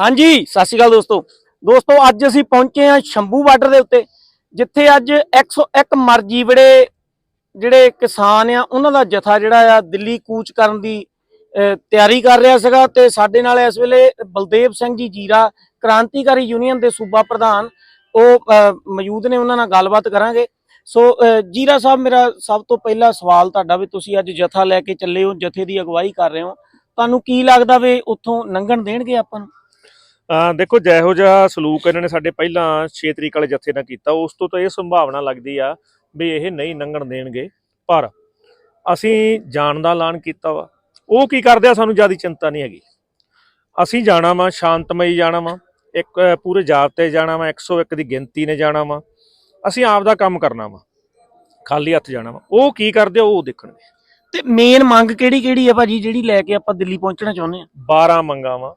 ਹਾਂਜੀ, ਸਤਿ ਸ਼੍ਰੀ ਅਕਾਲ ਦੋਸਤੋ। ਦੋਸਤੋ, ਅੱਜ ਅਸੀਂ ਪਹੁੰਚੇ ਹਾਂ ਸ਼ੰਭੂ ਬਾਰਡਰ ਦੇ ਉੱਤੇ, ਜਿੱਥੇ ਅੱਜ 101 ਮਰਜ਼ੀ ਜਿਹੜੇ ਜਿਹੜੇ ਕਿਸਾਨ ਆ, ਉਹਨਾਂ ਦਾ ਜਥਾ ਜਿਹੜਾ ਆ ਦਿੱਲੀ ਕੂਚ ਕਰਨ ਦੀ ਤਿਆਰੀ ਕਰ ਰਿਹਾ ਸੀਗਾ ਤੇ ਸਾਡੇ ਨਾਲ ਇਸ ਵੇਲੇ ਬਲਦੇਵ ਸਿੰਘ ਜੀ ਜੀਰਾ, ਕ੍ਰਾਂਤੀਕਾਰੀ ਯੂਨੀਅਨ ਦੇ ਸੂਬਾ ਪ੍ਰਧਾਨ, ਉਹ ਮੌਜੂਦ ਨੇ, ਉਹਨਾਂ ਨਾਲ ਗੱਲਬਾਤ ਕਰਾਂਗੇ। ਸੋ ਜੀਰਾ ਸਾਹਿਬ, ਮੇਰਾ ਸਭ ਤੋਂ ਪਹਿਲਾ ਸਵਾਲ ਤੁਹਾਡਾ ਵੀ ਤੁਸੀਂ ਅੱਜ ਜਥਾ ਲੈ ਕੇ ਚੱਲੇ ਹੋ, ਜਥੇ ਦੀ ਅਗਵਾਈ ਕਰ ਰਹੇ ਹੋ। ਤੁਹਾਨੂੰ ਕੀ ਲੱਗਦਾ ਵੀ ਉੱਥੋਂ ਲੰਘਣ ਦੇਣਗੇ ਆਪਾਂ ਨੂੰ? ਦੇਖੋ ਜਿਹੋ ਜਿਹਾ ਸਲੂਕ ਇਹਨਾਂ ਨੇ ਸਾਡੇ ਪਹਿਲਾਂ 6 ਤਰੀਕ ਵਾਲੇ ਜੱਥੇ ਨਾਲ ਕੀਤਾ ਉਸ ਤੋਂ ਤਾਂ ਇਹ ਸੰਭਾਵਨਾ ਲੱਗਦੀ ਆ ਵੀ ਇਹ ਨਹੀਂ ਲੰਘਣ ਦੇਣਗੇ ਪਰ ਅਸੀਂ ਜਾਣ ਦਾ ਐਲਾਨ ਕੀਤਾ ਵਾ। ਉਹ ਕੀ ਕਰਦੇ ਆ ਸਾਨੂੰ ਜ਼ਿਆਦਾ ਚਿੰਤਾ ਨਹੀਂ ਹੈਗੀ। ਅਸੀਂ ਜਾਣਾ ਵਾ ਸ਼ਾਂਤਮਈ ਜਾਣਾ ਵਾ ਇੱਕ ਪੂਰੇ ਜਾਬਤੇ ਜਾਣਾ ਵਾ 101 ਦੀ ਗਿਣਤੀ ਨੇ ਜਾਣਾ ਵਾ। ਅਸੀਂ ਆਪ ਦਾ ਕੰਮ ਕਰਨਾ ਵਾ ਖਾਲੀ ਹੱਥ ਜਾਣਾ ਵਾ। ਉਹ ਕੀ ਕਰਦੇ ਆ ਉਹ ਦੇਖਣਗੇ। ਤੇ ਮੇਨ ਮੰਗ ਕਿਹੜੀ ਕਿਹੜੀ ਹੈ ਭਾਜੀ ਜਿਹੜੀ ਲੈ ਕੇ ਆਪਾਂ ਦਿੱਲੀ ਪਹੁੰਚਣਾ ਚਾਹੁੰਦੇ ਆ? 12 ਮੰਗਾਂ ਵਾ।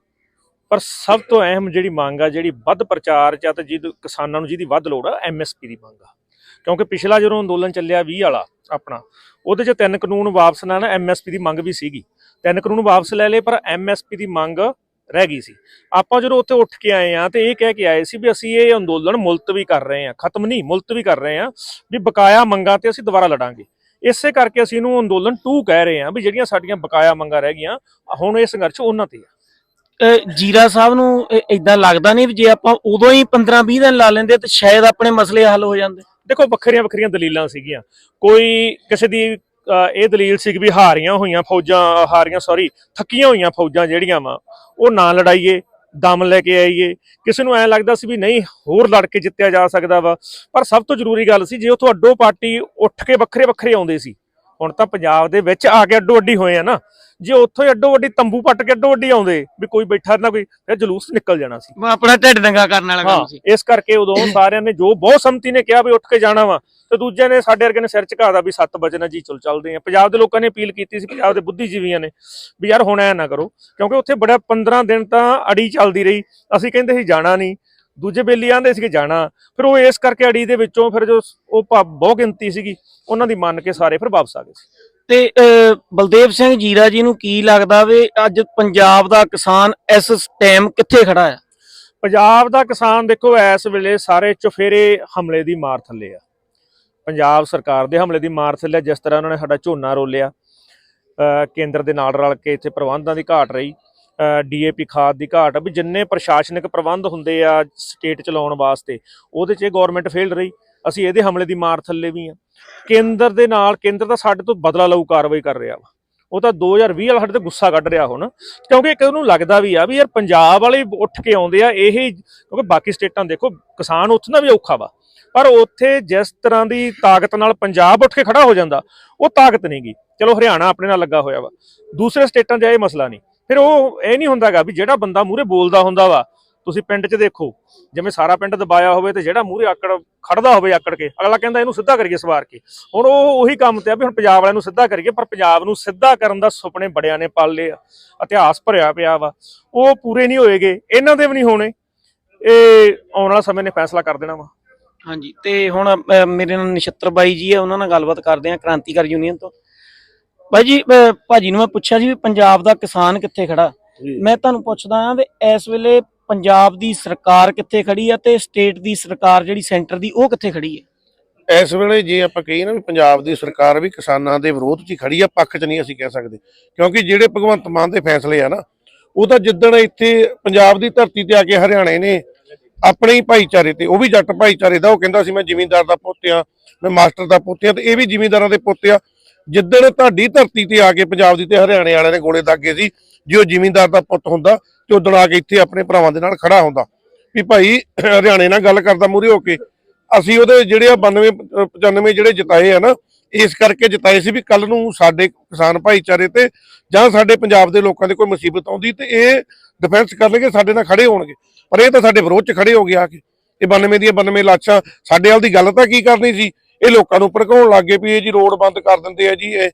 ਪਰ ਸਭ ਤੋਂ ਅਹਿਮ ਜਿਹੜੀ ਮੰਗ ਆ, ਜਿਹੜੀ ਵੱਧ ਪ੍ਰਚਾਰ ਚ ਆ ਤੇ ਜਿਹਦੇ ਕਿਸਾਨਾਂ ਨੂੰ ਜਿਹਦੀ ਵੱਧ ਲੋੜ ਆ ਐਮਐਸਪੀ ਦੀ ਮੰਗ ਆ। ਕਿਉਂਕਿ ਪਿਛਲਾ ਜਦੋਂ ਅੰਦੋਲਨ ਚੱਲਿਆ 20 ਵਾਲਾ ਆਪਣਾ, ਉਹਦੇ ਚ ਤਿੰਨ ਕਾਨੂੰਨ ਵਾਪਸ ਨਾ ਨਾ ਐਮਐਸਪੀ ਦੀ ਮੰਗ ਵੀ ਸੀਗੀ। ਤਿੰਨ ਕਾਨੂੰਨ ਵਾਪਸ ਲੈ ਲਏ, ਪਰ ਐਮਐਸਪੀ ਦੀ ਮੰਗ ਰਹਿ ਗਈ ਸੀ। ਆਪਾਂ ਜਦੋਂ ਉੱਥੇ ਉੱਠ ਕੇ ਆਏ ਆ ਤੇ ਇਹ ਕਹਿ ਕੇ ਆਏ ਸੀ ਵੀ ਅਸੀਂ ਇਹ ਅੰਦੋਲਨ ਮੁਲਤਵੀ ਕਰ ਰਹੇ ਆ, ਖਤਮ ਨਹੀਂ, ਮੁਲਤਵੀ ਕਰ ਰਹੇ ਆ, ਵੀ ਬਕਾਇਆ ਮੰਗਾਂ ਤੇ ਅਸੀਂ ਦੁਬਾਰਾ ਲੜਾਂਗੇ। ਇਸੇ ਕਰਕੇ ਅਸੀਂ ਇਹਨੂੰ ਅੰਦੋਲਨ 2 ਕਹਿ ਰਹੇ ਆ ਵੀ ਜਿਹੜੀਆਂ ਸਾਡੀਆਂ ਬਕਾਇਆ ਮੰਗਾਂ ਰਹਿ ਗਈਆਂ, ਹੁਣ ਇਹ ਸੰਘਰਸ਼ ਉਹਨਾਂ ਤੇ ਆ। ਜੀਰਾ ਸਾਹਿਬ ਨੂੰ ਇਦਾਂ ਲੱਗਦਾ ਨਹੀਂ ਵੀ ਜੇ ਆਪਾਂ ਉਦੋਂ ਹੀ 15 20 ਦਿਨ ਲਾ ਲੈਂਦੇ ਤੇ ਸ਼ਾਇਦ ਆਪਣੇ ਮਸਲੇ ਹੱਲ ਹੋ ਜਾਂਦੇ। ਦੇਖੋ, ਵੱਖਰੀਆਂ ਵੱਖਰੀਆਂ ਦਲੀਲਾਂ ਸੀਗੀਆਂ। ਕੋਈ ਕਿਸੇ ਦੀ ਇਹ ਦਲੀਲ ਸੀ ਕਿ ਵੀ ਹਾਰੀਆਂ ਹੋਈਆਂ ਫੌਜਾਂ, ਹਾਰੀਆਂ ਸੌਰੀ ਥੱਕੀਆਂ ਹੋਈਆਂ ਫੌਜਾਂ ਜਿਹੜੀਆਂ ਵਾ, ਉਹ ਨਾ ਲੜਾਈਏ, ਦਮ ਲੈ ਕੇ ਆਈਏ। ਕਿਸੇ ਨੂੰ ਐ ਲੱਗਦਾ ਸੀ ਵੀ ਨਹੀਂ, ਹੋਰ ਲੜ ਕੇ ਜਿੱਤਿਆ ਜਾ ਸਕਦਾ ਵਾ। ਪਰ ਸਭ ਤੋਂ ਜ਼ਰੂਰੀ ਗੱਲ ਸੀ, ਜੇ ਉਥੋਂ ਅੱਡੋ ਪਾਰਟੀ ਉੱਠ ਕੇ ਵੱਖਰੇ ਵੱਖਰੇ ਆਉਂਦੇ ਸੀ ਹੁਣ ਤਾਂ ਪੰਜਾਬ ਦੇ ਵਿੱਚ ਆ ਕੇ ਅੱਡੋ ਅੱਡੀ ਹੋਏ ਆ ਨਾ ਜੇ ਉੱਥੋਂ ਹੀ ਅੱਡੋ ਅੱਡੀ ਤੰਬੂ ਪੱਟ ਕੇ ਅੱਡੋ ਅੱਡੀ ਆਉਂਦੇ ਵੀ ਕੋਈ ਬੈਠਾ ਨਾ ਕੋਈ ਫਿਰ ਜਲੂਸ ਨਿਕਲ ਜਾਣਾ ਸੀ। ਆਪਣਾ ਢਿੱਡ ਦੰਗਾ ਕਰਨ ਵਾਲਾ ਕੰਮ ਸੀ। ਇਸ ਕਰਕੇ ਉਦੋਂ ਸਾਰਿਆਂ ਨੇ ਜੋ ਬਹੁਤ ਸੰਮਤੀ ਨੇ ਕਿਹਾ ਵੀ ਉੱਠ ਕੇ ਜਾਣਾ ਵਾ ਤੇ ਦੂਜੇ ਨੇ ਸਾਡੇ ਵਰਗੇ ਨੇ ਸਿਰ ਝੁਕਾਦਾ ਵੀ 7 ਵਜੇ ਨਾ ਜੀ ਚਲ ਚੱਲਦੇ ਆ। ਪੰਜਾਬ ਦੇ ਲੋਕਾਂ ਨੇ ਅਪੀਲ ਕੀਤੀ ਸੀ ਪੰਜਾਬ ਦੇ ਬੁੱਧੀਜੀਵੀਆਂ ਨੇ ਵੀ ਯਾਰ ਹੁਣ ਐ ਨਾ ਕਰੋ ਕਿਉਂਕਿ ਉੱਥੇ ਬੜਾ 15 ਦਿਨ ਤਾਂ ਅੜੀ ਚੱਲਦੀ ਰਹੀ ਅਸੀਂ ਕਹਿੰਦੇ ਸੀ ਜਾਣਾ ਨਹੀਂ ਦੂਜੇ ਬੇਲੀ ਆਂਦੇ ਸੀ ਕਿ ਜਾਣਾ ਫਿਰ ਉਹ ਇਸ ਕਰਕੇ ਅੜੀ ਦੇ ਵਿੱਚੋਂ ਫਿਰ ਜੋ ਉਹ ਬਹੁਤ ਗਿਣਤੀ ਸੀਗੀ ਉਹਨਾਂ ਦੀ ਮੰਨ ਕੇ ਸਾਰੇ ਫਿਰ ਵਾਪਸ ਆ ਗਏ ਸੀ। ਤੇ ਬਲਦੇਵ ਸਿੰਘ ਜੀਰਾ ਜੀ ਨੂੰ ਕੀ ਲੱਗਦਾ ਵੀ ਅੱਜ ਪੰਜਾਬ ਦਾ ਕਿਸਾਨ ਇਸ ਟਾਈਮ ਕਿੱਥੇ ਖੜਾ ਹੈ ਪੰਜਾਬ ਦਾ ਕਿਸਾਨ ਦੇਖੋ ਇਸ ਵੇਲੇ ਸਾਰੇ ਚੁਫੇਰੇ ਹਮਲੇ ਦੀ ਮਾਰ ਥੱਲੇ ਆ। ਪੰਜਾਬ ਸਰਕਾਰ ਦੇ ਹਮਲੇ ਦੀ ਮਾਰ ਥੱਲੇ ਆ, ਜਿਸ ਤਰ੍ਹਾਂ ਉਹਨਾਂ ਨੇ ਸਾਡਾ ਝੋਨਾ ਰੋਲਿਆ। ਕੇਂਦਰ ਦੇ ਨਾਲ ਰਲ ਕੇ ਇੱਥੇ ਪ੍ਰਬੰਧਾਂ ਦੀ ਘਾਟ ਰਹੀ। ਡੀਏਪੀ ਖਾਦ ਦੀ ਘਾਟ ਵੀ ਜਿੰਨੇ ਪ੍ਰਸ਼ਾਸਨਿਕ ਪ੍ਰਬੰਧ ਹੁੰਦੇ ਆ ਸਟੇਟ ਚਲਾਉਣ ਵਾਸਤੇ, ਉਹਦੇ 'ਚ ਇਹ ਗਵਰਨਮੈਂਟ ਫੇਲ ਰਹੀ। ਅਸੀਂ ਇਹਦੇ ਹਮਲੇ ਦੀ ਮਾਰ ਥੱਲੇ ਵੀ ਆ। ਕੇਂਦਰ ਦੇ ਨਾਲ, ਕੇਂਦਰ ਤਾਂ ਸਾਡੇ ਤੋਂ ਬਦਲਾ ਲਊ ਕਾਰਵਾਈ ਕਰ ਰਿਹਾ ਵਾ। ਉਹ ਤਾਂ 2020 ਵਾਲਾ ਸਾਡੇ ਤੇ ਗੁੱਸਾ ਕੱਢ ਰਿਹਾ ਹੁਣ, ਕਿਉਂਕਿ ਇੱਕ ਉਹਨੂੰ ਲੱਗਦਾ ਵੀ ਆ ਵੀ ਯਾਰ ਪੰਜਾਬ ਵਾਲੇ ਉੱਠ ਕੇ ਆਉਂਦੇ ਆ, ਇਹ ਕਿਉਂਕਿ ਬਾਕੀ ਸਟੇਟਾਂ ਦੇਖੋ, ਕਿਸਾਨ ਉੱਥੇ ਦਾ ਵੀ ਔਖਾ ਵਾ। ਪਰ ਉੱਥੇ ਜਿਸ ਤਰ੍ਹਾਂ ਦੀ ਤਾਕਤ ਨਾਲ ਪੰਜਾਬ ਉੱਠ ਕੇ ਖੜਾ ਹੋ ਜਾਂਦਾ, ਉਹ ਤਾਕਤ ਨਹੀਂ ਨਹੀਂਗੀ ਚਲੋ ਹਰਿਆਣਾ ਆਪਣੇ ਨਾਲ ਲੱਗਾ ਹੋਇਆ ਵਾ। ਦੂਸਰੇ ਸਟੇਟਾਂ 'ਚ ਇਹ ਮਸਲਾ ਨਹੀਂ ਫਿਰ ਉਹ ਇਹ ਨਹੀਂ ਹੁੰਦਾਗਾ ਵੀ ਜਿਹੜਾ ਬੰਦਾ ਮੂਰੇ ਬੋਲਦਾ ਹੁੰਦਾ ਵਾ, ਤੁਸੀਂ ਪਿੰਡ 'ਚ ਦੇਖੋ, ਜਿਵੇਂ ਸਾਰਾ ਪਿੰਡ ਦਬਾਇਆ ਹੋਵੇ ਤੇ ਜਿਹੜਾ ਮੂਰੇ ਆਕੜ ਖੜਦਾ ਹੋਵੇ ਆਕੜ ਕੇ, ਅਗਲਾ ਕਹਿੰਦਾ ਇਹਨੂੰ ਸਿੱਧਾ ਕਰੀਏ ਸਵਾਰ ਕੇ। ਹੁਣ ਉਹ ਉਹੀ ਕੰਮ ਤੇ ਆ ਵੀ ਹੁਣ ਪੰਜਾਬ ਵਾਲਿਆਂ ਨੂੰ ਸਿੱਧਾ ਕਰੀਏ, ਪਰ ਪੰਜਾਬ ਨੂੰ ਸਿੱਧਾ ਕਰਨ ਦਾ ਸੁਪਨੇ ਬੜਿਆਂ ਨੇ ਪਾਲੇ ਆ, ਇਤਿਹਾਸ ਭਰਿਆ ਪਿਆ ਵਾ। ਉਹ ਪੂਰੇ ਨਹੀਂ ਹੋਏਗੇ, ਇਹਨਾਂ ਦੇ ਵੀ ਨਹੀਂ ਹੋਣੇ, ਇਹ ਆਉਣ ਵਾਲਾ ਸਮੇਂ ਨੇ ਫੈਸਲਾ ਕਰ ਦੇਣਾ ਵਾ। ਹਾਂਜੀ, ਤੇ ਹੁਣ ਮੇਰੇ ਨਾਲ ਨਛੱਤਰ ਬਾਈ ਜੀ ਹੈ ਉਹਨਾਂ ਨਾਲ ਗੱਲਬਾਤ ਕਰਦੇ ਆ ਕ੍ਰਾਂਤੀਕਾਰੀ ਯੂਨੀਅਨ ਤੋਂ। ਬਾਈ ਜੀ ਅਹ, ਭਾਜੀ ਨੂੰ ਮੈਂ ਪੁੱਛਿਆ ਸੀ ਵੀ ਪੰਜਾਬ ਦਾ ਕਿਸਾਨ ਕਿੱਥੇ ਖੜਾ? ਮੈਂ ਤੁਹਾਨੂੰ ਪੁੱਛਦਾ ਹਾਂ ਵੀ ਇਸ ਵੇਲੇ ਪੰਜਾਬ ਦੀ ਸਰਕਾਰ ਕਿੱਥੇ ਖੜੀ ਆ ਤੇ ਸਟੇਟ ਦੀ ਸਰਕਾਰ ਜਿਹੜੀ ਸੈਂਟਰ ਦੀ ਉਹ ਕਿੱਥੇ ਖੜੀ ਹੈ? ਇਸ ਵੇਲੇ ਜੇ ਆਪਾਂ ਕਹੀਏ ਨਾ ਵੀ ਪੰਜਾਬ ਦੀ ਸਰਕਾਰ ਵੀ ਕਿਸਾਨਾਂ ਦੇ ਵਿਰੋਧ 'ਚ ਹੀ ਖੜੀ ਆ ਪੱਖ 'ਚ ਨਹੀਂ ਅਸੀਂ ਕਹਿ ਸਕਦੇ। ਕਿਉਂਕਿ ਜਿਹੜੇ ਭਗਵੰਤ ਮਾਨ ਦੇ ਫੈਸਲੇ ਆ ਨਾ ਉਹ ਤਾਂ ਜਿੱਦਣ ਇੱਥੇ ਪੰਜਾਬ ਦੀ ਧਰਤੀ ਤੇ ਆ ਕੇ ਹਰਿਆਣੇ ਨੇ ਆਪਣੇ ਹੀ ਭਾਈਚਾਰੇ ਤੇ ਉਹ ਵੀ ਜੱਟ ਭਾਈਚਾਰੇ ਦਾ ਉਹ ਕਹਿੰਦਾ ਸੀ ਮੈਂ ਜ਼ਿਮੀਂਦਾਰ ਦਾ ਪੁੱਤ ਆ ਮੈਂ ਮਾਸਟਰ ਦਾ ਪੁੱਤ ਆ ਤੇ ਇਹ ਵੀ ਜ਼ਿਮੀਂਦਾਰਾਂ ਦੇ ਪੁੱਤ ਆ ਜਿੱਦਣ ਤੁਹਾਡੀ ਧਰਤੀ ਤੇ ਆ ਕੇ ਪੰਜਾਬ ਦੀ ਤੇ ਹਰਿਆਣੇ ਵਾਲਿਆਂ ਨੇ ਗੋਲੇ ਦਾਗੇ ਸੀ, ਜੇ ਉਹ ਜ਼ਿਮੀਂਦਾਰ ਦਾ ਪੁੱਤ ਹੁੰਦਾ, ਤੇ ਉਦੋਂ ਆ ਕੇ ਇੱਥੇ ਆਪਣੇ ਭਰਾਵਾਂ ਦੇ ਨਾਲ ਖੜਾ ਹੁੰਦਾ। ਵੀ ਭਾਈ, ਹਰਿਆਣੇ ਨਾਲ ਗੱਲ ਕਰਦਾ ਮੂਰੇ ਹੋ ਕੇ, ਅਸੀਂ ਉਹਦੇ ਜਿਹੜੇ ਆ 92 ਅਹ 95 ਜਿਹੜੇ ਜਿਤਾਏ ਆ ਨਾ, ਇਸ ਕਰਕੇ ਜਿਤਾਏ ਸੀ ਵੀ ਕੱਲ ਨੂੰ ਸਾਡੇ ਕਿਸਾਨ ਭਾਈਚਾਰੇ ਤੇ ਜਾਂ ਸਾਡੇ ਪੰਜਾਬ ਦੇ ਲੋਕਾਂ ਦੇ ਕੋਈ ਮੁਸੀਬਤ ਆਉਂਦੀ ਤੇ ਇਹ ਡਿਫੈਂਸ ਕਰਨਗੇ, ਸਾਡੇ ਨਾਲ ਖੜੇ ਹੋਣਗੇ। ਪਰ ਇਹ ਤਾਂ ਸਾਡੇ ਵਿਰੋਧ 'ਚ ਖੜੇ ਹੋ ਗਏ ਆ ਕੇ। ਇਹ 92 ਦੀਆਂ 92 ਲਾਸ਼ਾਂ, ਸਾਡੇ ਵਾਲ ਦੀ ਗੱਲ ਤਾਂ ਕੀ ਕਰਨੀ ਸੀ? ਇਹ ਲੋਕਾਂ ਨੂੰ ਭੜਕਾਉਣ ਲੱਗ ਗਏ ਵੀ ਇਹ ਜੀ ਰੋਡ ਬੰਦ ਕਰ ਦਿੰਦੇ ਆ ਜੀ ਇਹ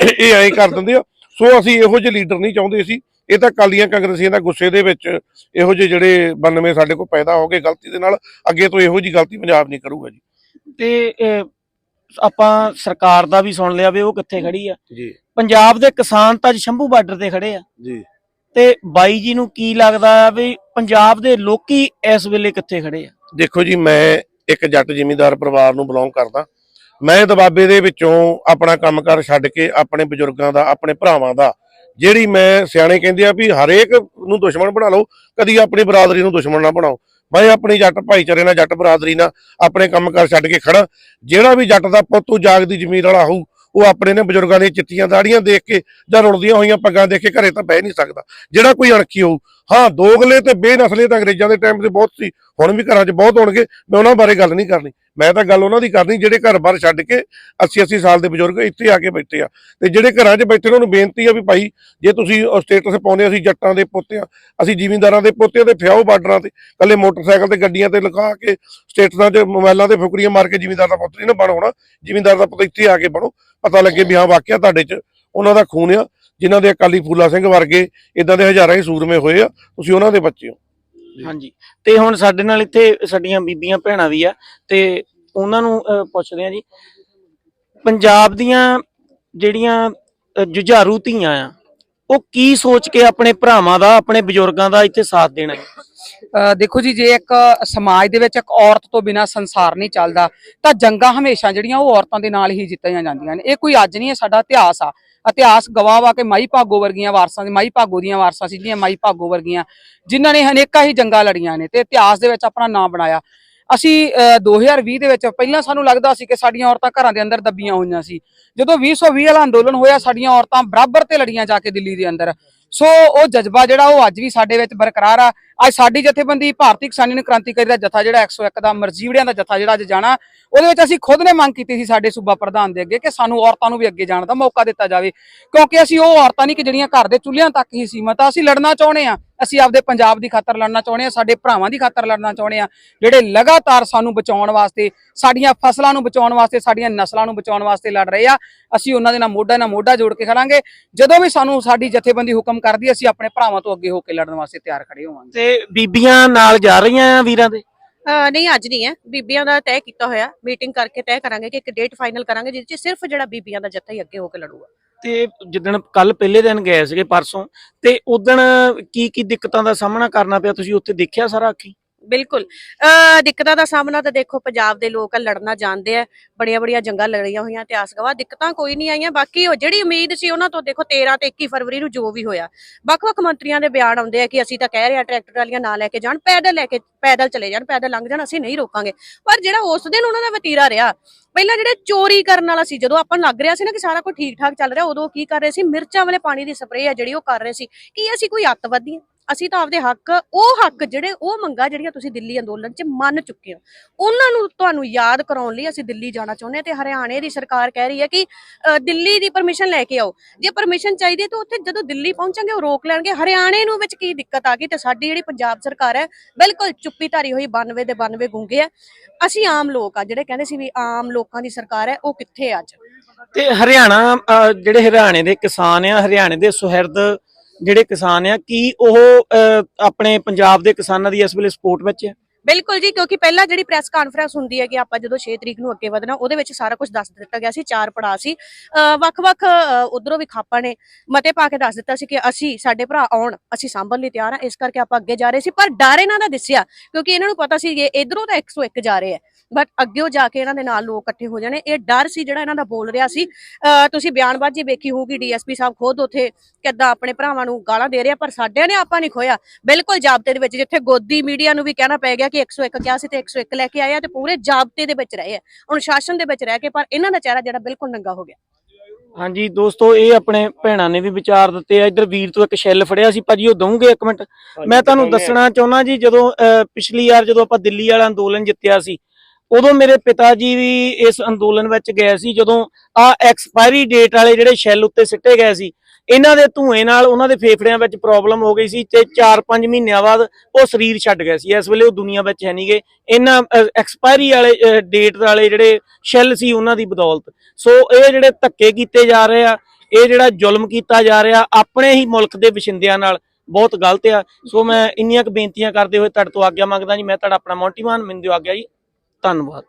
ਇਹ ਐਂ ਕਰ ਦਿੰਦੇ ਆ। ਸੋ ਅਸੀਂ ਇਹੋ ਜਿਹੇ ਲੀਡਰ ਨਹੀਂ ਚਾਹੁੰਦੇ ਸੀ। ਇਹ ਤਾਂ ਕਾਲੀਆਂ ਕਾਂਗਰਸੀਆਂ ਦਾ ਗੁੱਸੇ ਦੇ ਵਿੱਚ ਇਹੋ ਜਿਹੇ ਜਿਹੜੇ 92 ਸਾਡੇ ਕੋਲ ਪੈਦਾ ਹੋ ਗਏ ਗਲਤੀ ਦੇ ਨਾਲ ਅੱਗੇ ਤੋਂ ਇਹੋ ਜਿਹੀ ਗਲਤੀ ਪੰਜਾਬ ਨਹੀਂ ਕਰੂਗਾ ਜੀ। ਤੇ ਆਪਾਂ ਸਰਕਾਰ ਦਾ ਵੀ ਸੁਣ ਲਿਆ ਵੀ ਉਹ ਕਿੱਥੇ ਖੜੀ ਆ। ਜੀ। ਪੰਜਾਬ ਦੇ ਕਿਸਾਨ ਤਾਂ ਅੱਜ ਸ਼ੰਭੂ ਬਾਰਡਰ ਤੇ ਖੜੇ ਆ। ਜੀ। ਤੇ ਬਾਈ ਜੀ ਨੂੰ ਕੀ ਲੱਗਦਾ ਵੀ ਪੰਜਾਬ ਦੇ ਲੋਕੀ ਇਸ ਵੇਲੇ ਕਿੱਥੇ ਖੜੇ ਆ? ਦੇਖੋ ਜੀ ਮੈਂ ਇੱਕ ਜੱਟ ਜ਼ਿਮੀਂਦਾਰ ਪਰਿਵਾਰ ਨੂੰ ਬਿਲੋਂਗ ਕਰਦਾ। ਮੈਂ ਦਬਾਬੇ ਦੇ ਵਿੱਚੋਂ ਆਪਣਾ ਕੰਮਕਾਰ ਛੱਡ ਕੇ ਆਪਣੇ ਬਜ਼ੁਰਗਾਂ ਦਾ, ਆਪਣੇ ਭਰਾਵਾਂ ਦਾ, ਜਿਹੜੀ ਮੈਂ ਸਿਆਣੇ ਕਹਿੰਦੇ ਆ ਵੀ ਹਰੇਕ ਨੂੰ ਦੁਸ਼ਮਣ ਬਣਾ ਲਓ, ਕਦੀ ਆਪਣੀ ਬਰਾਦਰੀ ਨੂੰ ਦੁਸ਼ਮਣ ਨਾ ਬਣਾਓ। ਮੈਂ ਆਪਣੀ ਜੱਟ ਭਾਈਚਾਰੇ ਨਾਲ, ਜੱਟ ਬਰਾਦਰੀ ਨਾਲ ਆਪਣੇ ਕੰਮਕਾਰ ਛੱਡ ਕੇ ਖੜਾ ਜਿਹੜਾ ਵੀ ਜੱਟ ਦਾ ਪੁੱਤ ਉਹ ਜਾਗਦੀ ਜ਼ਮੀਰ ਵਾਲਾ ਹੋਊ, ਉਹ ਆਪਣੇ ਨੇ ਬਜ਼ੁਰਗਾਂ ਦੀਆਂ ਚਿੱਟੀਆਂ ਦਾੜੀਆਂ ਦੇਖ ਕੇ ਜਾਂ ਰੁਲਦੀਆਂ ਹੋਈਆਂ ਪੱਗਾਂ ਦੇਖ ਕੇ ਘਰੇ ਤਾਂ ਬਹਿ ਨਹੀਂ ਸਕਦਾ। ਜਿਹੜਾ ਕੋਈ ਅਣਖੀ ਹੋਊ ਹਾਂ ਦੋਗਲੇ ਤੇ ਬੇਨਸਲੇ ਤਾਂ ਅੰਗਰੇਜ਼ਾਂ ਦੇ ਟਾਈਮ ਤੇ ਬਹੁਤ ਸੀ, ਹੁਣ ਵੀ ਘਰਾਂ 'ਚ ਬਹੁਤ ਹੋਣਗੇ, ਮੈਂ ਉਹਨਾਂ ਬਾਰੇ ਗੱਲ ਨਹੀਂ ਕਰਨੀ। ਮੈਂ ਤਾਂ ਗੱਲ ਉਹਨਾਂ ਦੀ ਕਰਨੀ, ਜਿਹੜੇ ਘਰ-ਬਾਰ ਛੱਡ ਕੇ 80 80 ਸਾਲ ਦੇ ਬਜ਼ੁਰਗ ਇੱਥੇ ਆ ਕੇ ਬੈਠੇ ਆ। ਤੇ ਜਿਹੜੇ ਘਰਾਂ 'ਚ ਬੈਠੇ ਉਹਨਾਂ ਨੂੰ ਬੇਨਤੀ ਆ ਵੀ ਭਾਈ, ਜੇ ਤੁਸੀਂ ਸਟੇਟਸ ਪਾਉਂਦੇ ਅਸੀਂ ਜੱਟਾਂ ਦੇ ਪੋਤੇ ਆ ਅਸੀਂ ਜ਼ਿਮੀਂਦਾਰਾਂ ਦੇ ਪੋਤੇ ਆ ਤੇ ਫਿਆਓ ਬਾਰਡਰਾਂ ਤੇ ਕੱਲੇ ਮੋਟਰਸਾਈਕਲ ਤੇ, ਗੱਡੀਆਂ ਤੇ ਲਿਖਾ ਕੇ ਸਟੇਟਸਾਂ 'ਚ ਮੋਬਾਈਲਾਂ ਤੇ ਫੁਕਰੀਆਂ ਮਾਰ ਕੇ ਜ਼ਿਮੀਂਦਾਰ ਦਾ ਪੁੱਤ ਨਹੀਂ ਨਾ ਬਣ ਹੋਣਾ ਜ਼ਿਮੀਂਦਾਰ ਦਾ ਪੁੱਤ ਇੱਥੇ ਆ ਕੇ ਬਣੋ, ਪਤਾ ਲੱਗੇ ਵੀ ਹਾਂ, ਵਾਕਿਆ ਤੁਹਾਡੇ 'ਚ ਉਹਨਾਂ ਦਾ ਖੂਨ ਆ। ਜਿਨ੍ਹਾਂ ਦੇ ਅਕਾਲੀ ਫੂਲਾ ਸਿੰਘ ਵਰਗੇ ਇਦਾਂ ਦੇ ਹਜ਼ਾਰਾਂ ਹੀ ਸੂਰਮੇ ਹੋਏ ਆ, ਤੁਸੀਂ ਉਹਨਾਂ ਦੇ ਬੱਚੇ ਹੋ। ਹਾਂਜੀ। ਤੇ ਹੁਣ ਸਾਡੇ ਨਾਲ ਇੱਥੇ ਸਾਡੀਆਂ ਬੀਬੀਆਂ, ਭੈਣਾਂ ਵੀ ਆ, ਤੇ ਉਹਨਾਂ ਨੂੰ ਪੁੱਛਦੇ ਆ ਜੀ। ਪੰਜਾਬ ਦੀਆਂ ਜਿਹੜੀਆਂ ਜੁਝਾਰੂ ਧੀਆਂ ਆ ਉਹ ਕੀ ਸੋਚ ਕੇ ਆਪਣੇ ਭਰਾਵਾਂ ਦਾ, ਆਪਣੇ ਬਜ਼ੁਰਗਾਂ ਦਾ ਇੱਥੇ ਸਾਥ ਦੇਣਾ ਹੈ? ਦੇਖੋ ਜੀ, ਜੇ ਇੱਕ ਸਮਾਜ ਦੇ ਵਿੱਚ ਇੱਕ ਔਰਤ ਤੋਂ ਬਿਨਾ ਸੰਸਾਰ ਨਹੀਂ ਚੱਲਦਾ, ਤਾਂ ਜੰਗਾਂ ਹਮੇਸ਼ਾ ਜਿਹੜੀਆਂ ਉਹ ਔਰਤਾਂ ਦੇ ਨਾਲ ਹੀ ਜਿੱਤੀਆਂ ਜਾਂਦੀਆਂ ਨੇ। ਇਹ ਕੋਈ ਅੱਜ ਨਹੀਂ ਹੈ ਸਾਡਾ ਇਤਿਹਾਸ ਆ। ਇਤਿਹਾਸ ਗਵਾਹ ਵਾ ਕਿ ਮਾਈ ਭਾਗੋ ਵਰਗੀਆਂ ਵਾਰਸਾਂ ਦੀ, ਮਾਈ ਭਾਗੋ ਦੀਆਂ ਵਾਰਸਾਂ ਸੀ ਜਿਹੜੀਆਂ ਮਾਈ ਭਾਗੋ ਵਰਗੀਆਂ, ਜਿਨ੍ਹਾਂ ਨੇ ਅਨੇਕਾਂ ਹੀ ਜੰਗਾਂ ਲੜੀਆਂ ਨੇ ਤੇ ਇਤਿਹਾਸ ਦੇ ਵਿੱਚ ਆਪਣਾ ਨਾਮ ਬਣਾਇਆ। ਅਸੀਂ ਅ, 2020 ਦੇ ਵਿੱਚ ਪਹਿਲਾਂ ਸਾਨੂੰ ਲੱਗਦਾ ਸੀ ਕਿ ਸਾਡੀਆਂ ਔਰਤਾਂ ਘਰਾਂ ਦੇ ਅੰਦਰ ਦੱਬੀਆਂ ਹੋਈਆਂ ਸੀ। ਜਦੋਂ 2020 ਵਾਲਾ ਅੰਦੋਲਨ ਹੋਇਆ ਸਾਡੀਆਂ ਔਰਤਾਂ ਬਰਾਬਰ ਤੇ ਲੜੀਆਂ ਜਾ ਕੇ ਦਿੱਲੀ ਦੇ ਅੰਦਰ। ਸੋ ਉਹ ਜਜ਼ਬਾ ਜਿਹੜਾ ਉਹ ਅੱਜ ਵੀ ਸਾਡੇ ਵਿੱਚ ਬਰਕਰਾਰ ਆ। ਅੱਜ ਸਾਡੀ ਜਥੇਬੰਦੀ ਭਾਰਤੀ ਕਿਸਾਨੀ ਕ੍ਰਾਂਤੀਕਾਰੀ ਦਾ ਜਥਾ ਜਿਹੜਾ 101 ਦਾ ਮਰਜੀਵੜਿਆਂ ਦਾ ਜਥਾ ਜਿਹੜਾ ਅੱਜ ਜਾਣਾ ਉਹਦੇ ਵਿੱਚ ਅਸੀਂ ਖੁਦ ਨੇ ਮੰਗ ਕੀਤੀ ਸੀ ਸਾਡੇ ਸੂਬਾ ਪ੍ਰਧਾਨ ਦੇ ਅੱਗੇ ਕਿ ਸਾਨੂੰ ਔਰਤਾਂ ਨੂੰ ਵੀ ਅੱਗੇ ਜਾਣ ਦਾ ਮੌਕਾ ਦਿੱਤਾ ਜਾਵੇ। ਕਿਉਂਕਿ ਅਸੀਂ ਉਹ ਔਰਤਾਂ ਨਹੀਂ ਕਿ ਜਿਹੜੀਆਂ ਘਰ ਦੇ ਚੁੱਲ੍ਹਿਆਂ ਤੱਕ ਹੀ ਸੀਮਤ ਆ ਅਸੀਂ ਲੜਨਾ ਚਾਹੁੰਦੇ ਆ ਅਸੀਂ ਆਪਦੇ ਪੰਜਾਬ ਦੀ ਖਾਤਰ ਲੜਨਾ ਚਾਹੁੰਦੇ ਆ ਸਾਡੇ ਭਰਾਵਾਂ ਦੀ ਖਾਤਰ ਲੜਨਾ ਚਾਹੁੰਦੇ ਆ ਜਿਹੜੇ ਲਗਾਤਾਰ ਸਾਨੂੰ ਬਚਾਉਣ ਵਾਸਤੇ ਸਾਡੀਆਂ ਫਸਲਾਂ ਨੂੰ ਬਚਾਉਣ ਵਾਸਤੇ ਸਾਡੀਆਂ ਨਸਲਾਂ ਨੂੰ ਬਚਾਉਣ ਵਾਸਤੇ ਲੜ ਰਹੇ ਆ ਅਸੀਂ ਉਹਨਾਂ ਦੇ ਨਾਲ ਮੋਢਾ ਨਾਲ ਮੋਢਾ ਜੋੜ ਕੇ ਖੜਾਂਗੇ। ਜਦੋਂ ਵੀ ਸਾਨੂੰ ਸਾਡੀ ਜਥੇਬੰਦੀ ਹੁਕਮ ਕਰਦੀ ਅਸੀਂ ਆਪਣੇ ਭਰਾਵਾਂ ਤੋਂ ਅੱਗੇ ਹੋ ਕੇ ਲੜਨ ਵਾਸਤੇ ਤਿਆਰ ਖੜੇ ਹੋਵਾਂਗੇ। ਤੇ ਬੀਬੀਆਂ ਨਾਲ ਜਾ ਰਹੀਆਂ ਆ ਵੀਰਾਂ ਦੇ? ਨਹੀਂ ਅੱਜ ਨਹੀਂ ਹੈ। ਬੀਬੀਆਂ ਦਾ ਤੈਅ ਕੀਤਾ ਹੋਇਆ ਮੀਟਿੰਗ ਕਰਕੇ ਤੈਅ ਕਰਾਂਗੇ ਕਿ ਇੱਕ ਡੇਟ ਫਾਈਨਲ ਕਰਾਂਗੇ ਜਿਹਦੇ ਚ ਸਿਰਫ ਜਿਹੜਾ ਬੀਬੀਆਂ ਦਾ ਜੱਥਾ ਹੀ ਅੱਗੇ ਹੋ ਕੇ ਲੜੂਗਾ। ਤੇ ਜਿੱਦਣ ਕੱਲ ਪਹਿਲੇ ਦਿਨ ਗਏ ਸੀਗੇ, ਪਰਸੋਂ, ਤੇ ਉਦਣ ਕੀ ਕੀ ਦਿੱਕਤਾਂ ਦਾ ਸਾਹਮਣਾ ਕਰਨਾ ਪਿਆ? ਤੁਸੀਂ ਉੱਥੇ ਦੇਖਿਆ ਸਾਰਾ ਅੱਖੀ ਬਿਲਕੁਲ। ਅਹ ਦਿੱਕਤਾਂ ਦਾ ਸਾਹਮਣਾ ਤਾਂ ਦੇਖੋ ਪੰਜਾਬ ਦੇ ਲੋਕ ਲੜਨਾ ਜਾਣਦੇ ਆ, ਬੜੀਆਂ ਬੜੀਆਂ ਜੰਗਾਂ ਲੜੀਆਂ ਹੋਈਆਂ ਇਤਿਹਾਸ ਗਵਾ ਦਿੱਕਤਾਂ ਕੋਈ ਨਹੀਂ ਆਈਆਂ, ਬਾਕੀ ਉਹ ਜਿਹੜੀ ਉਮੀਦ ਸੀ ਉਹਨਾਂ ਤੋਂ ਦੇਖੋ 13 ਤੇ 21 ਫਰਵਰੀ ਨੂੰ ਜੋ ਵੀ ਹੋਇਆ। ਵੱਖ-ਵੱਖ ਮੰਤਰੀਆਂ ਦੇ ਬਿਆਨ ਆਉਂਦੇ ਆ ਕਿ ਅਸੀਂ ਤਾਂ ਕਹਿ ਰਹੇ ਆ ਟਰੈਕਟਰ ਵਾਲੀਆਂ ਨਾ ਲੈ ਕੇ ਜਾਣ, ਪੈਦਲ ਲੈ ਕੇ, ਪੈਦਲ ਚਲੇ ਜਾਣ, ਪੈਦਲ ਲੰਘ ਜਾਣ, ਅਸੀਂ ਨਹੀਂ ਰੋਕਾਂਗੇ। ਪਰ ਜਿਹੜਾ ਉਸ ਦਿਨ ਉਹਨਾਂ ਦਾ ਵਤੀਰਾ ਰਿਹਾ, ਪਹਿਲਾਂ ਜਿਹੜੇ ਚੋਰੀ ਕਰਨ ਵਾਲਾ ਸੀ, ਜਦੋਂ ਆਪਾਂ ਲੱਗ ਰਿਹਾ ਸੀ ਨਾ ਕਿ ਸਾਰਾ ਕੁਝ ਠੀਕ ਠਾਕ ਚੱਲ ਰਿਹਾ, ਉਦੋਂ ਕੀ ਕਰ ਰਹੇ ਸੀ? ਮਿਰਚਾਂ ਵਾਲੇ ਪਾਣੀ ਦੀ ਸਪਰੇਅ ਆ ਜਿਹੜੀ ਉਹ ਕਰ ਰਹੇ ਸੀ। ਕੀ ਅਸੀਂ ਕੋਈ ਅੱਤਵਾਦੀ ਹਾਂ ਅਸੀਂ ਤਾਂ ਆਪਦੇ ਹੱਕ, ਉਹ ਹੱਕ ਜਿਹੜੇ ਉਹ ਮੰਗਾ ਜਿਹੜੀਆਂ ਤੁਸੀਂ ਦਿੱਲੀ ਅੰਦੋਲਨ 'ਚ ਮੰਨ ਚੁੱਕੇ ਹੋ। ਉਹਨਾਂ ਨੂੰ ਤੁਹਾਨੂੰ ਯਾਦ ਕਰਾਉਣ ਲਈ ਅਸੀਂ ਦਿੱਲੀ ਜਾਣਾ ਚਾਹੁੰਦੇ ਹਾਂ ਤੇ ਹਰਿਆਣੇ ਦੀ ਸਰਕਾਰ ਕਹਿ ਰਹੀ ਹੈ ਕਿ ਦਿੱਲੀ ਦੀ ਪਰਮਿਸ਼ਨ ਲੈ ਕੇ ਆਓ। ਜੇ ਪਰਮਿਸ਼ਨ ਚਾਹੀਦੀ ਹੈ ਤਾਂ ਉੱਥੇ ਜਦੋਂ ਦਿੱਲੀ ਪਹੁੰਚਾਂਗੇ ਉਹ ਰੋਕ ਲੈਣਗੇ। ਹਰਿਆਣੇ ਨੂੰ ਵਿੱਚ ਕੀ ਦਿੱਕਤ ਆ ਗਈ ਤੇ ਸਾਡੀ ਜਿਹੜੀ ਪੰਜਾਬ ਸਰਕਾਰ ਹੈ, ਬਿਲਕੁਲ ਚੁੱਪੀ ਧਾਰੀ ਹੋਈ 92 ਦੇ 92 ਗੁੰਗੇ ਆ ਅਸੀਂ ਆਮ ਲੋਕ ਆ, ਜਿਹੜੇ ਕਹਿੰਦੇ ਸੀ ਵੀ ਆਮ ਲੋਕਾਂ ਦੀ ਸਰਕਾਰ ਹੈ, ਉਹ ਕਿੱਥੇ ਅੱਜ? ਤੇ ਹਰਿਆਣਾ ਜਿਹੜੇ ਹਰਿਆਣੇ ਦੇ ਕਿਸਾਨ ਆ, ਹਰਿਆਣੇ ਦੇ ਸੁਹਿਰਦ ਜਿਹੜੇ ਕਿਸਾਨ ਆ ਕੀ ਉਹ ਅਹ, ਆਪਣੇ ਪੰਜਾਬ ਦੇ ਕਿਸਾਨਾਂ ਦੀ ਇਸ ਵੇਲੇ ਸਪੋਰਟ ਵਿੱਚ ਹੈ ਬਿਲਕੁਲ ਜੀ, ਕਿਉਂਕਿ ਪਹਿਲਾਂ ਜਿਹੜੀ ਪ੍ਰੈਸ ਕਾਨਫਰੰਸ ਹੁੰਦੀ ਹੈ ਕਿ ਆਪਾਂ ਜਦੋਂ 6 ਤਰੀਕ ਨੂੰ ਅੱਗੇ ਵਧਣਾ, ਉਹਦੇ ਵਿੱਚ ਸਾਰਾ ਕੁਝ ਦੱਸ ਦਿੱਤਾ ਗਿਆ ਸੀ, ਚਾਰ ਪੜਾਅ ਸੀ। ਅਹ ਵੱਖ-ਵੱਖ ਉਧਰੋਂ ਵੀ ਖਾਪਾਂ ਨੇ ਮਤੇ ਪਾ ਕੇ ਦੱਸ ਦਿੱਤਾ ਸੀ ਕਿ ਅਸੀਂ, ਸਾਡੇ ਭਰਾ ਆਉਣ, ਅਸੀਂ ਸਾਂਭਣ ਲਈ ਤਿਆਰ ਹਾਂ, ਇਸ ਕਰਕੇ ਆਪਾਂ ਅੱਗੇ ਜਾ ਰਹੇ ਸੀ, ਪਰ ਡਰ ਇਹਨਾਂ ਦਾ ਦਿਸਿਆ, ਕਿਉਂਕਿ ਇਹਨਾਂ ਨੂੰ ਪਤਾ ਸੀ ਕਿ ਇਧਰੋਂ ਤਾਂ 101 ਜਾ ਰਹੇ ਆ ਬਟ ਅੱਗੇੋਂ ਜਾ ਕੇ ਇਹਨਾਂ ਦੇ ਨਾਲ ਲੋਕ ਇਕੱਠੇ ਹੋ ਜਾਣੇ, ਇਹ ਡਰ ਸੀ ਜਿਹੜਾ ਇਹਨਾਂ ਦਾ ਬੋਲ ਰਿਹਾ ਸੀ। ਅਹ ਤੁਸੀਂ ਬਿਆਨਬਾਜ਼ੀ ਵੇਖੀ ਹੋਊਗੀ, ਡੀਐਸਪੀ ਸਾਹਿਬ ਖੁਦ ਉੱਥੇ ਕਿੱਦਾਂ ਆਪਣੇ ਭਰਾਵਾਂ ਨੂੰ ਗਾਲਾਂ ਦੇ ਰਿਹਾ, ਪਰ ਸਾਡਿਆਂ ਨੇ ਆਪਾਂ ਨਹੀਂ ਖੋਇਆ ਬਿਲਕੁਲ ਜਾਬਤੇ ਦੇ ਵਿੱਚ, ਜਿੱਥੇ ਗੋਦੀ ਮੀਡੀਆ ਨੂੰ ਵੀ ਕਹਿਣਾ ਪੈ ਗਿਆ ਕਿ 101 ਕਿਹਾ ਸੀ ਤੇ 101 ਲੈ ਕੇ ਆਇਆ ਤੇ ਪੂਰੇ ਜਾਬਤੇ ਦੇ ਵਿੱਚ ਰਹੇ ਆ। ਅਨੁਸ਼ਾਸਨ ਦੇ ਵਿੱਚ ਰਹਿ ਕੇ ਪਰ ਇਹਨਾਂ ਦਾ ਚਿਹਰਾ ਜਿਹੜਾ ਬਿਲਕੁਲ ਨੰਗਾ ਹੋ ਗਿਆ। ਹਾਂਜੀ ਦੋਸਤੋ ਇਹ ਆਪਣੇ ਭੈਣਾਂ ਨੇ ਵੀ ਵਿਚਾਰ ਦਿੱਤੇ ਆ। ਇੱਧਰ ਵੀਰ ਤੋਂ ਇੱਕ ਸ਼ੈੱਲ ਫੜਿਆ ਸੀ ਭਾਜੀ ਉਹ ਦਊਂਗੇ ਇੱਕ ਮਿੰਟ। ਮੈਂ ਤੁਹਾਨੂੰ ਦੱਸਣਾ ਚਾਹੁੰਦਾ ਜੀ ਜਦੋਂ ਅਹ, ਪਿਛਲੀ ਵਾਰ ਜਦੋਂ ਆਪਾਂ ਦਿੱਲੀ ਵਾਲਾ ਅੰਦੋਲਨ ਜਿੱਤਿਆ ਸੀ ਉਦੋਂ ਮੇਰੇ ਪਿਤਾ ਜੀ ਵੀ ਇਸ ਅੰਦੋਲਨ ਵਿੱਚ ਗਏ ਸੀ। ਜਦੋਂ ਆ ਐਕਸਪਾਇਰੀ ਡੇਟ ਵਾਲੇ ਜਿਹੜੇ ਸ਼ੈੱਲ ਉੱਤੇ ਸਿੱਟੇ ਗਏ ਸੀ ਇਹਨਾਂ ਦੇ ਧੂਏ ਨਾਲ ਉਹਨਾਂ ਦੇ ਫੇਫੜਿਆਂ ਵਿੱਚ ਪ੍ਰੋਬਲਮ ਹੋ ਗਈ ਸੀ ਤੇ 4-5 ਮਹੀਨਿਆਂ ਬਾਅਦ ਉਹ ਸਰੀਰ ਛੱਡ ਗਏ ਸੀ। ਇਸ ਵੇਲੇ ਉਹ ਦੁਨੀਆ ਵਿੱਚ ਹੈ ਨਹੀਂਗੇ ਇਹਨਾਂ ਐਕਸਪਾਇਰੀ ਵਾਲੇ ਡੇਟ ਵਾਲੇ ਜਿਹੜੇ ਸ਼ੈੱਲ ਸੀ ਉਹਨਾਂ ਦੀ ਬਦੌਲਤ। ਸੋ ਇਹ ਜਿਹੜੇ ਧੱਕੇ ਕੀਤੇ ਜਾ ਰਹੇ ਆ, ਇਹ ਜਿਹੜਾ ਜ਼ੁਲਮ ਕੀਤਾ ਜਾ ਰਿਹਾ, ਆਪਣੇ ਹੀ ਮੁਲਕ ਦੇ ਵਸਿੰਦਿਆਂ ਨਾਲ ਬਹੁਤ ਗਲਤ ਆ। ਸੋ ਮੈਂ ਇੰਨੀਆਂ ਕੁ ਬੇਨਤੀਆਂ ਕਰਦੇ ਹੋਏ ਤੁਹਾਡੇ ਤੋਂ ਆਗਿਆ ਮੰਗਦਾ ਜੀ। ਮੈਂ ਤੁਹਾਡਾ ਆਪਣਾ ਮੌਂਟੀਮਾਨ ਮੈਨੂੰ ਦਿਓ ਆਗਿਆ ਜੀ। ਧੰਨਵਾਦ।